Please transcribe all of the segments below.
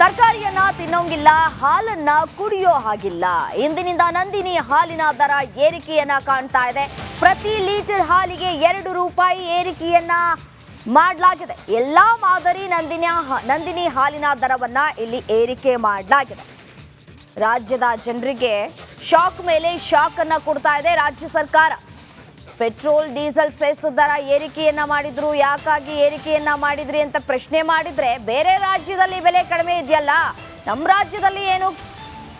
ತರಕಾರಿಯನ್ನ ತಿನ್ನೋಂಗಿಲ್ಲ, ಹಾಲನ್ನ ಕುಡಿಯೋ ಹಾಗಿಲ್ಲ. ಇಂದಿನಿಂದ ನಂದಿನಿ ಹಾಲಿನ ದರ ಏರಿಕೆಯನ್ನ ಕಾಣ್ತಾ ಇದೆ. ಪ್ರತಿ ಲೀಟರ್ ಹಾಲಿಗೆ ಎರಡು ರೂಪಾಯಿ ಏರಿಕೆಯನ್ನ ಮಾಡಲಾಗಿದೆ. ಎಲ್ಲಾ ಮಾದರಿ ನಂದಿನಿ ನಂದಿನಿ ಹಾಲಿನ ದರವನ್ನ ಇಲ್ಲಿ ಏರಿಕೆ ಮಾಡಲಾಗಿದೆ. ರಾಜ್ಯದ ಜನರಿಗೆ ಶಾಕ್ ಮೇಲೆ ಶಾಕ್ ಅನ್ನ ಕೊಡ್ತಾ ಇದೆ ರಾಜ್ಯ ಸರ್ಕಾರ. ಪೆಟ್ರೋಲ್, ಡೀಸೆಲ್ ಸೆಸ್ ದರ ಏರಿಕೆಯನ್ನ ಮಾಡಿದ್ರು. ಯಾಕಾಗಿ ಏರಿಕೆಯನ್ನ ಮಾಡಿದ್ರಿ ಅಂತ ಪ್ರಶ್ನೆ ಮಾಡಿದ್ರೆ, ಬೇರೆ ರಾಜ್ಯದಲ್ಲಿ ಬೆಲೆ ಕಡಿಮೆ ಇದೆಯಲ್ಲ ನಮ್ಮ ರಾಜ್ಯದಲ್ಲಿ ಏನು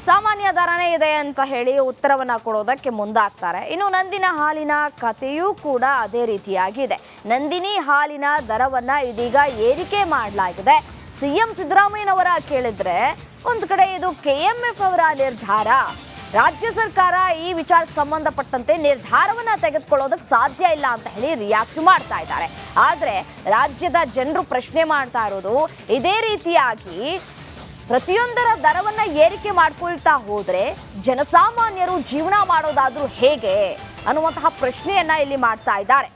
ಸಾಮಾನ್ಯ ದರನೇ ಇದೆ ಅಂತ ಹೇಳಿ ಉತ್ತರವನ್ನ ಕೊಡೋದಕ್ಕೆ ಮುಂದಾಗ್ತಾರೆ. ಇನ್ನು ನಂದಿನ ಹಾಲಿನ ಕಥೆಯೂ ಕೂಡ ಅದೇ ರೀತಿಯಾಗಿದೆ. ನಂದಿನಿ ಹಾಲಿನ ದರವನ್ನ ಇದೀಗ ಏರಿಕೆ ಮಾಡಲಾಗಿದೆ. ಸಿಎಂ ಸಿದ್ದರಾಮಯ್ಯನವರ ಕೇಳಿದ್ರೆ, ಒಂದು ಕಡೆ ಇದು ಕೆ ಎಂ ಎಫ್ ಅವರ ನಿರ್ಧಾರ. ರಾಜ್ಯ ಸರ್ಕಾರ ಈ ವಿಚಾರಕ್ಕೆ ಸಂಬಂಧಪಟ್ಟಂತೆ ನಿರ್ಧಾರವನ್ನ ತೆಗೆದುಕೊಳ್ಳೋದಕ್ಕೆ ಸಾಧ್ಯ ಇಲ್ಲ ಅಂತ ಹೇಳಿ ರಿಯಾಕ್ಟ್ ಮಾಡ್ತಾ ಇದ್ದಾರೆ. ಆದರೆ ರಾಜ್ಯದ ಜನರು ಪ್ರಶ್ನೆ ಮಾಡ್ತಾ ಇರೋದು, ಇದೇ ರೀತಿಯಾಗಿ ಪ್ರತಿಯೊಂದರ ದರವನ್ನ ಏರಿಕೆ ಮಾಡ್ಕೊಳ್ತಾ ಹೋದ್ರೆ ಜನಸಾಮಾನ್ಯರು ಜೀವನ ಮಾಡೋದಾದ್ರೂ ಹೇಗೆ ಅನ್ನುವಂತಹ ಪ್ರಶ್ನೆಯನ್ನ ಇಲ್ಲಿ ಮಾಡ್ತಾ ಇದ್ದಾರೆ.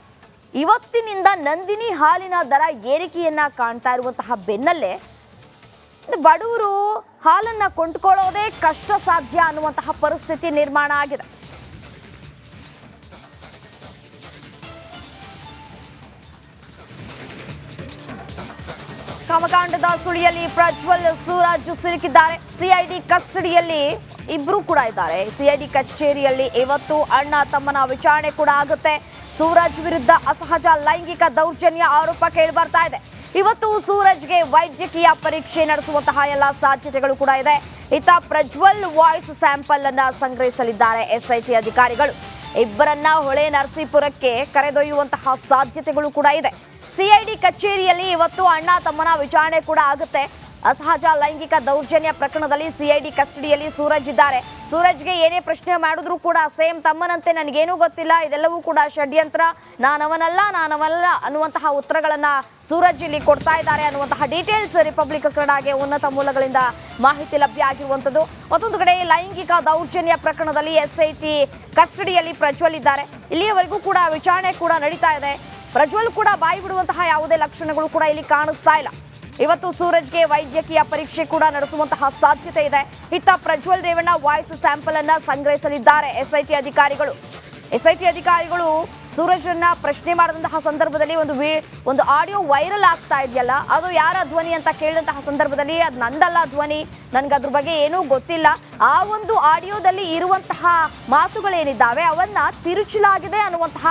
ಇವತ್ತಿನಿಂದ ನಂದಿನಿ ಹಾಲಿನ ದರ ಏರಿಕೆಯನ್ನ ಕಾಣ್ತಾ ಇರುವಂತಹ ಬೆನ್ನಲ್ಲೇ ಬಡವರು ಹಾಲನ್ನ ಕೊಂಡ್ಕೊಳ್ಳೋದೇ ಕಷ್ಟ ಸಾಧ್ಯ ಅನ್ನುವಂತಹ ಪರಿಸ್ಥಿತಿ ನಿರ್ಮಾಣ ಆಗಿದೆ. ಕಾಮಕಾಂಡದ ಸುಳಿಯಲ್ಲಿ ಪ್ರಜ್ವಲ್ ಸೂರಜ್ ಸಿಲುಕಿದ್ದಾರೆ. ಸಿಐಡಿ ಕಸ್ಟಡಿಯಲ್ಲಿ ಇಬ್ರು ಕೂಡ ಇದ್ದಾರೆ. ಸಿಐಡಿ ಕಚೇರಿಯಲ್ಲಿ ಇವತ್ತು ಅಣ್ಣ ತಮ್ಮನ ವಿಚಾರಣೆ ಕೂಡ ಆಗುತ್ತೆ. ಸೂರಜ್ ವಿರುದ್ಧ ಅಸಹಜ ಲೈಂಗಿಕ ದೌರ್ಜನ್ಯ ಆರೋಪ ಕೇಳಿ ಬರ್ತಾ ಇದೆ. ಇವತ್ತು ಸೂರಜ್ಗೆ ವೈದ್ಯಕೀಯ ಪರೀಕ್ಷೆ ನಡೆಸುವಂತಹ ಎಲ್ಲ ಸಾಧ್ಯತೆಗಳು ಕೂಡ ಇದೆ. ಇತ್ತ ಪ್ರಜ್ವಲ್ ವಾಯ್ಸ್ ಸ್ಯಾಂಪಲ್ ಅನ್ನ ಸಂಗ್ರಹಿಸಲಿದ್ದಾರೆ ಎಸ್ಐಟಿ ಅಧಿಕಾರಿಗಳು. ಇಬ್ಬರನ್ನ ಹೊಳೆ ನರಸೀಪುರಕ್ಕೆ ಕರೆದೊಯ್ಯುವಂತಹ ಸಾಧ್ಯತೆಗಳು ಕೂಡ ಇದೆ. ಸಿಐಡಿ ಕಚೇರಿಯಲ್ಲಿ ಇವತ್ತು ಅಣ್ಣ ತಮ್ಮನ ವಿಚಾರಣೆ ಕೂಡ ಆಗುತ್ತೆ. ಅಸಹಜ ಲೈಂಗಿಕ ದೌರ್ಜನ್ಯ ಪ್ರಕರಣದಲ್ಲಿ ಸಿಐಡಿ ಕಸ್ಟಡಿಯಲ್ಲಿ ಸೂರಜ್ ಇದ್ದಾರೆ. ಸೂರಜ್ಗೆ ಏನೇ ಪ್ರಶ್ನೆ ಮಾಡಿದ್ರು ಕೂಡ ಸೇಮ್ ತಮ್ಮನಂತೆ ನನಗೇನೂ ಗೊತ್ತಿಲ್ಲ. ಇದೆಲ್ಲವೂ ಕೂಡ ಷಡ್ಯಂತ್ರ. ನಾನವನಲ್ಲ ನಾನವನಲ್ಲ ಅನ್ನುವಂತಹ ಉತ್ತರಗಳನ್ನ ಸೂರಜ್ ಇಲ್ಲಿ ಕೊಡ್ತಾ ಇದ್ದಾರೆ ಅನ್ನುವಂತಹ ಡೀಟೇಲ್ಸ್ ರಿಪಬ್ಲಿಕ್ ಕನ್ನಡಗೆ ಉನ್ನತ ಮೂಲಗಳಿಂದ ಮಾಹಿತಿ ಲಭ್ಯ ಆಗಿರುವಂಥದ್ದು. ಮತ್ತೊಂದು ಕಡೆ ಲೈಂಗಿಕ ದೌರ್ಜನ್ಯ ಪ್ರಕರಣದಲ್ಲಿ ಎಸ್ಐಟಿ ಕಸ್ಟಡಿಯಲ್ಲಿ ಪ್ರಜ್ವಲ್ ಇದ್ದಾರೆ. ಇಲ್ಲಿಯವರೆಗೂ ಕೂಡ ವಿಚಾರಣೆ ಕೂಡ ನಡೀತಾ ಇದೆ. ಪ್ರಜ್ವಲ್ ಕೂಡ ಬಾಯಿ ಬಿಡುವಂತಹ ಯಾವುದೇ ಲಕ್ಷಣಗಳು ಕೂಡ ಇಲ್ಲಿ ಕಾಣಿಸ್ತಾ ಇಲ್ಲ. ಇವತ್ತು ಸೂರಜ್ಗೆ ವೈದ್ಯಕೀಯ ಪರೀಕ್ಷೆ ಕೂಡ ನಡೆಸುವಂತಹ ಸಾಧ್ಯತೆ ಇದೆ. ಇತ್ತ ಪ್ರಜ್ವಲ್ ರೇವಣ್ಣ ವಾಯ್ಸ್ ಸ್ಯಾಂಪಲ್ ಅನ್ನ ಸಂಗ್ರಹಿಸಲಿದ್ದಾರೆ ಎಸ್ಐಟಿ ಅಧಿಕಾರಿಗಳು. ಎಸ್ಐಟಿ ಅಧಿಕಾರಿಗಳು ಸೂರಜ್ರನ್ನ ಪ್ರಶ್ನೆ ಮಾಡಿದಂತಹ ಸಂದರ್ಭದಲ್ಲಿ ಒಂದು ಒಂದು ಆಡಿಯೋ ವೈರಲ್ ಆಗ್ತಾ ಇದೆಯಲ್ಲ, ಅದು ಯಾರ ಧ್ವನಿ ಅಂತ ಕೇಳಿದಂತಹ ಸಂದರ್ಭದಲ್ಲಿ ಅದು ನಂದಲ್ಲ ಧ್ವನಿ. ನನ್ಗೆ ಅದ್ರ ಬಗ್ಗೆ ಏನೂ ಗೊತ್ತಿಲ್ಲ. ಆ ಒಂದು ಆಡಿಯೋದಲ್ಲಿ ಇರುವಂತಹ ಮಾತುಗಳೇನಿದ್ದಾವೆ, ಅವನ್ನ ತಿರುಚಲಾಗಿದೆ ಅನ್ನುವಂತಹ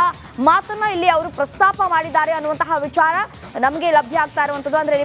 ಮಾತನ್ನ ಇಲ್ಲಿ ಅವರು ಪ್ರಸ್ತಾಪ ಮಾಡಿದ್ದಾರೆ ಅನ್ನುವಂತಹ ವಿಚಾರ ನಮಗೆ ಲಭ್ಯ ಆಗ್ತಾ ಇರುವಂಥದ್ದು. ಅಂದ್ರೆ